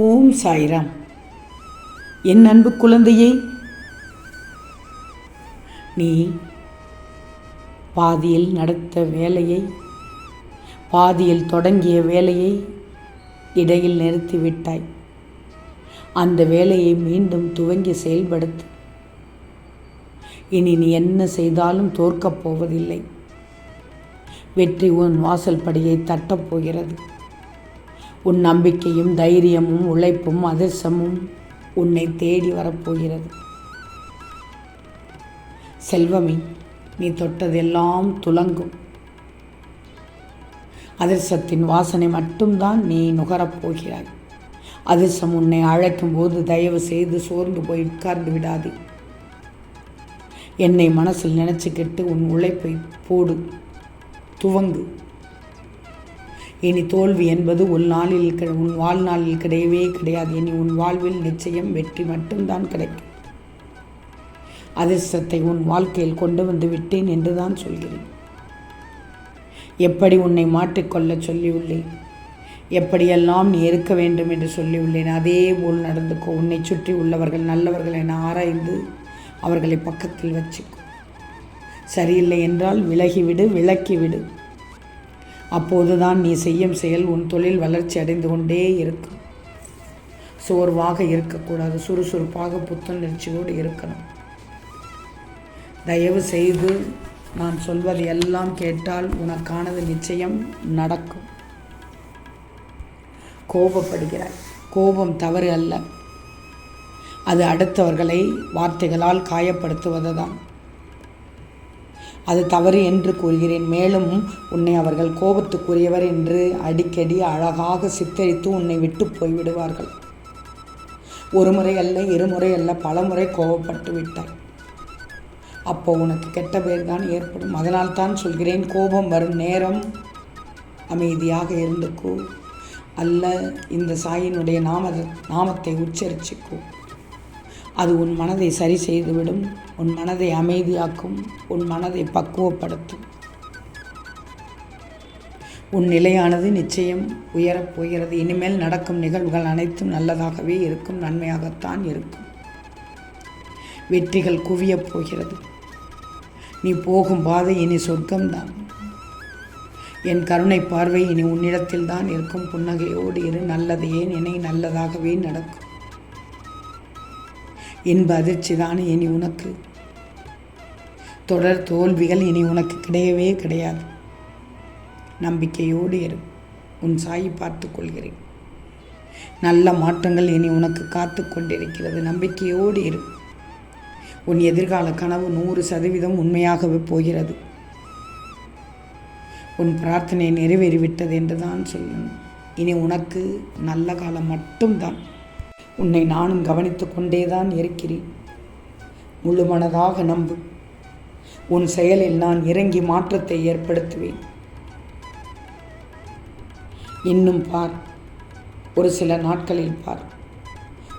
ஓம் சாய்ராம். என் அன்பு குழந்தையே நீ பாதியில் நடத்த வேலையை பாதியில் தொடங்கிய வேலையை இடையில் நிறுத்திவிட்டாய். அந்த வேலையை மீண்டும் துவங்கி செயல்படுத்து. இனி நீ என்ன செய்தாலும் தோற்கப் போவதில்லை. வெற்றி உன் வாசல் படியை தட்டப் போகிறது. உன் நம்பிக்கையும் தைரியமும் உழைப்பும் அதிர்ஷ்டமும் உன்னை தேடி வரப்போகிறது. செல்வமே நீ தொட்டதெல்லாம் துலங்கும். அதிர்ஷ்டத்தின் வாசனை மட்டும்தான் நீ நுகரப்போகிறாய் அதிர்ஷ்டம் உன்னை அழைக்கும் போது தயவு செய்து சோர்ந்து போய் உட்கார்ந்து விடாது. என்னை மனசில் நினச்சிக்கிட்டு உன் உழைப்பை போடு துவங்கு. இனி தோல்வி என்பது உன் நாளில் உன் வாழ்நாளில் கிடையவே கிடையாது. இனி உன் வாழ்வில் நிச்சயம் வெற்றி மட்டும்தான் கிடைக்கும். அதிர்ஷ்டத்தை உன் வாழ்க்கையில் கொண்டு வந்து விட்டேன் என்று தான் சொல்கிறேன். எப்படி உன்னை மாற்றிக்கொள்ள சொல்லியுள்ளேன்? எப்படியெல்லாம் நீ இருக்க வேண்டும் என்று சொல்லியுள்ளேன்? அதே போல் நடந்துக்கோ. உன்னை சுற்றி உள்ளவர்கள் நல்லவர்கள் என ஆராய்ந்து அவர்களை பக்கத்தில் வச்சுக்கோ. சரியில்லை என்றால் விலகிவிடு விலக்கிவிடு. அப்போதுதான் நீ செய்யும் செயல் உன் தொழில் வளர்ச்சி அடைந்து கொண்டே இருக்கும். சோர்வாக இருக்கக்கூடாது. சுறுசுறுப்பாக புத்துணர்ச்சியோடு இருக்கணும். தயவு செய்து நான் சொல்வது எல்லாம் கேட்டால் உனக்கானது நிச்சயம் நடக்கும். கோபப்படுகிறாய். கோபம் தவறு அல்ல. அது அடுத்தவர்களை வார்த்தைகளால் காயப்படுத்துவதுதான். அது தவறு என்று கூறுகிறேன். மேலும் உன்னை அவர்கள் கோபத்துக்குரியவர் என்று அடிக்கடி அழகாக சித்தரித்து உன்னை விட்டு போய்விடுவார்கள். ஒரு முறை அல்ல இருமுறை அல்ல பல முறை கோபப்பட்டு விட்டாய். அப்போ உனக்கு கெட்ட பெயர் தான் ஏற்படும். அதனால் தான் சொல்கிறேன் கோபம் வரும் நேரம் அமைதியாக இருந்துக்கோ. அல்ல இந்த சாயினுடைய நாம நாமத்தை உச்சரிச்சுக்கோ. அது உன் மனதை சரி செய்துவிடும் உன் மனதை அமைதியாக்கும் உன் மனதை பக்குவப்படுத்தும். உன் நிலையானது நிச்சயம் உயரப் போகிறது. இனிமேல் நடக்கும் நிகழ்வுகள் அனைத்தும் நல்லதாகவே இருக்கும் நன்மையாகத்தான் இருக்கும். வெற்றிகள் குவியப் போகிறது. நீ போகும் பாதை இனி சொர்க்கம்தான். என் கருணை பார்வை இனி உன்னிடத்தில் தான் இருக்கும். புன்னகையோடு இரு. நல்லதையே நினை நல்லதாகவே நடக்கும். இன்ப அதிர்ச்சி தான் இனி உனக்கு. தொடர் தோல்விகள் இனி உனக்கு கிடையவே கிடையாது. நம்பிக்கையோடு இரு. உன் சாயி பார்த்து கொள்கிறேன். நல்ல மாற்றங்கள் இனி உனக்கு காத்து கொண்டிருக்கிறது. நம்பிக்கையோடு இரு. உன் எதிர்கால கனவு நூறு சதவீதம் உண்மையாகவே போகிறது. உன் பிரார்த்தனை நிறைவேறிவிட்டது என்று தான் சொல்லணும். இனி உனக்கு நல்ல காலம் மட்டும்தான். உன்னை நானும் கவனித்து கொண்டேதான் இருக்கிறேன். முழு மனதாக நம்பு. உன் செயலில் நான் இறங்கி மாற்றத்தை ஏற்படுத்துவேன். இன்னும் பார். ஒரு சில நாட்களில் பார்.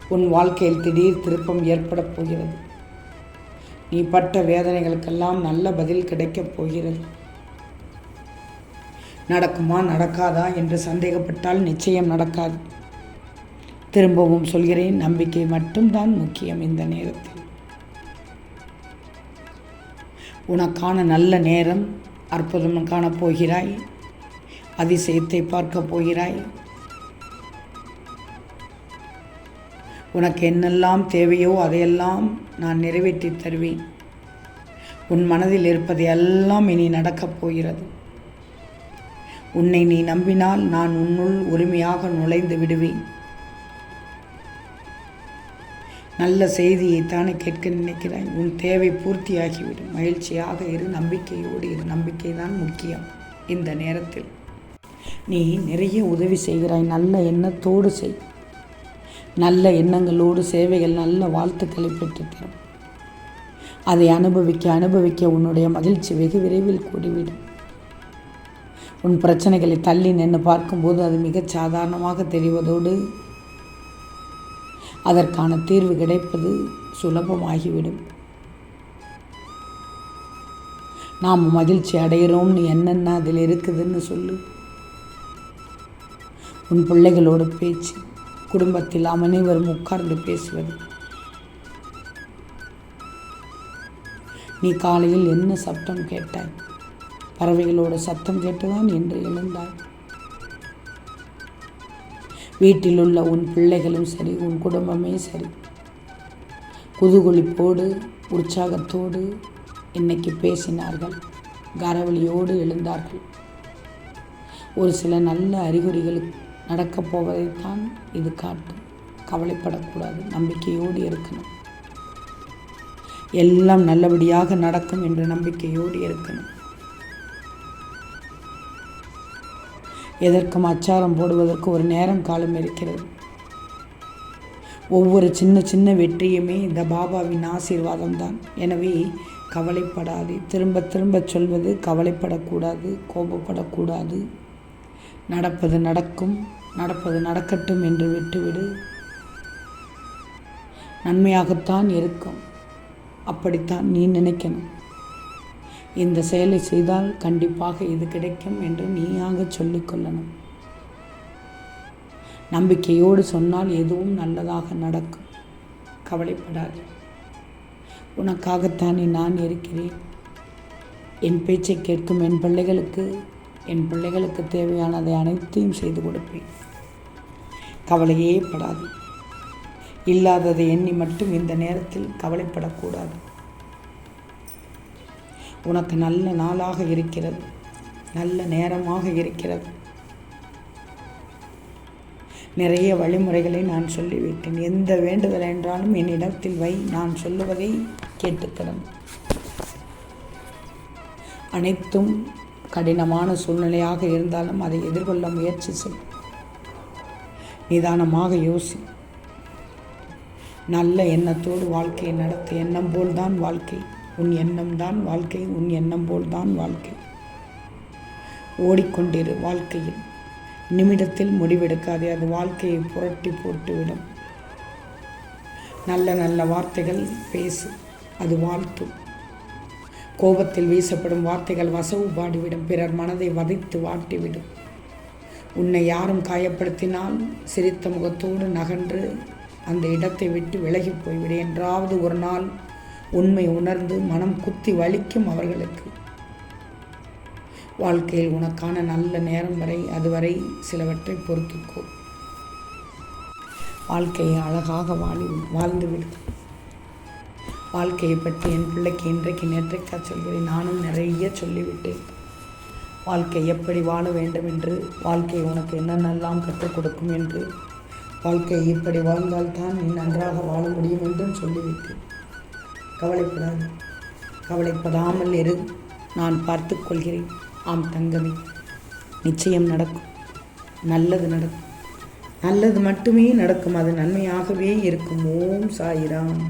உன் வாழ்க்கையில் திடீர் திருப்பம் ஏற்படப் போகிறது. நீ பட்ட வேதனைகளுக்கெல்லாம் நல்ல பதில் கிடைக்கப் போகிறது. நடக்குமா நடக்காதா என்று சந்தேகப்பட்டால் நிச்சயம் நடக்காது. திரும்பவும் சொல்கிறேன் நம்பிக்கை மட்டும்தான் முக்கியம் இந்த நேரத்தில். உனக்கான நல்ல நேரம் அற்புதம் காணப் போகிறாய் அதிசயத்தை பார்க்கப் போகிறாய். உனக்கு என்னெல்லாம் தேவையோ அதையெல்லாம் நான் நிறைவேற்றி தருவேன். உன் மனதில் இருப்பது எல்லாம் இனி நடக்கப் போகிறது. உன்னை நீ நம்பினால் நான் உன்னுள் உரிமையாக நுழைந்து விடுவேன். நல்ல செய்தியைத்தானே கேட்க நினைக்கிறாய்? உன் தேவை பூர்த்தியாகிவிடும். மகிழ்ச்சியாக இரு நம்பிக்கையோடு இரு. நம்பிக்கை தான் முக்கியம் இந்த நேரத்தில். நீ நிறைய உதவி செய்கிறாய். நல்ல எண்ணத்தோடு செய். நல்ல எண்ணங்களோடு சேவைகள் நல்ல வாழ்த்துக்களை பெற்றுத்தரும். அதை அனுபவிக்க அனுபவிக்க உன்னுடைய மகிழ்ச்சி வெகு விரைவில் கூடிவிடும். உன் பிரச்சனைகளை தள்ளி நின்று பார்க்கும்போது அது மிகச் சாதாரணமாக தெரிவதோடு அதற்கான தீர்வு கிடைப்பது சுலபமாகிவிடும். நாம் மகிழ்ச்சி அடைகிறோம்னு என்னென்ன அதில் இருக்குதுன்னு சொல்லு. உன் பிள்ளைகளோட பேச்சு குடும்பத்தில் அனைவரும் உட்கார்ந்து பேசுவது. நீ காலையில் என்ன சப்தம் கேட்டாய்? பறவைகளோட சத்தம் கேட்டுதான் என்று எழுந்தாய். வீட்டில் உள்ள உன் பிள்ளைகளும் சரி உன் குடும்பமே சரி. குதுகுளிப்போடு உற்சாகத்தோடு இன்னைக்கு பேசினார்கள்? கரவழியோடு எழுந்தார்கள். ஒரு சில நல்ல அறிகுறிகள் நடக்கப் போவதைத்தான் இது காட்டும். கவலைப்படக்கூடாது நம்பிக்கையோடு இருக்கணும். எல்லாம் நல்லபடியாக நடக்கும் என்ற நம்பிக்கையோடு இருக்கணும். எதற்கும் அச்சாரம் போடுவதற்கு ஒரு நேரம் காலம் இருக்கிறது. ஒவ்வொரு சின்ன சின்ன வெற்றியுமே இந்த பாபாவின் ஆசீர்வாதம் தான் எனவே கவலைப்படாது. திரும்ப திரும்ப சொல்வது கவலைப்படக்கூடாது கோபப்படக்கூடாது. நடப்பது நடக்கும் நடப்பது நடக்கட்டும் என்று விட்டுவிடு. நன்மையாகத்தான் இருக்கும். அப்படித்தான் நீ நினைக்கணும். இந்த செயலை செய்தால் கண்டிப்பாக இது கிடைக்கும் என்று நீயாக சொல்லிக்கொள்ளணும் நம்பிக்கையோடு சொன்னால் எதுவும் நல்லதாக நடக்கும். கவலைப்படாது. உனக்காகத்தானே நான் இருக்கிறேன். என் பேச்சை கேட்கும் என் பிள்ளைகளுக்கு என் பிள்ளைகளுக்கு தேவையானதை அனைத்தையும் செய்து கொடுப்பேன். கவலையே படாது. இல்லாததை எண்ணி மட்டும் இந்த நேரத்தில் கவலைப்படக்கூடாது. உனக்கு நல்ல நாளாக இருக்கிறது. நல்ல நேரமாக இருக்கிறது. நிறைய வழிமுறைகளை நான் சொல்லிவிட்டேன். எந்த வேண்டுதல் என்றாலும் என்னிடத்தில் வை. நான் சொல்லுவதை கேட்டுக்கிறேன் அனைத்தும் கடினமான சூழ்நிலையாக இருந்தாலும் அதை எதிர்கொள்ள முயற்சி செய். நிதானமாக யோசி. நல்ல எண்ணத்தோடு வாழ்க்கையை நடத்த. எண்ணம் போல்தான் வாழ்க்கை. உன் எண்ணம் தான் வாழ்க்கை உன் எண்ணம் போல்தான் வாழ்க்கை. ஓடிக்கொண்டிரு வாழ்க்கையில். நிமிடத்தில் முடிவெடுக்காதே அது வாழ்க்கையை புரட்டி போட்டுவிடும். நல்ல நல்ல வார்த்தைகள் பேசு அது வாழ்த்தும். கோபத்தில் வீசப்படும் வார்த்தைகள் வசவு பாடிவிடும் பிறர் மனதை வதைத்து வாட்டிவிடும். உன்னை யாரும் காயப்படுத்தினால் சிரித்த முகத்தோடு நகன்று அந்த இடத்தை விட்டு விலகி போய்விடு. என்றாவது ஒரு நாள் உண்மை உணர்ந்து மனம் குத்தி வலிக்கும் அவர்களுக்கு. வாழ்க்கையில் உனக்கான நல்ல நேரம் வரை அதுவரை சிலவற்றை பொறுத்துக்கோ வாழ்க்கையை அழகாக வாழி வாழ்ந்துவிடு வாழ்க்கையை பற்றி என் பிள்ளைக்கு இன்றைக்கு நேற்றைக்கா சொல்கிறேன். நானும் நிறைய சொல்லிவிட்டேன். வாழ்க்கை எப்படி வாழ வேண்டும் என்று வாழ்க்கை உனக்கு என்னென்னலாம் கற்றுக் கொடுக்கும் என்று வாழ்க்கை இப்படி வாழ்ந்தால்தான் நீ நன்றாக வாழ முடியும் என்றும் சொல்லிவிட்டேன். கவலைப்படாது. கவலைப்படாமல் இரு. நான் பார்த்து கொள்கிறேன். ஆம் தங்கமே. நிச்சயம் நடக்கும். நல்லது நடக்கும். நல்லது மட்டுமே நடக்கும். அது நன்மையாகவே இருக்கும். ஓம் சாயிராம்.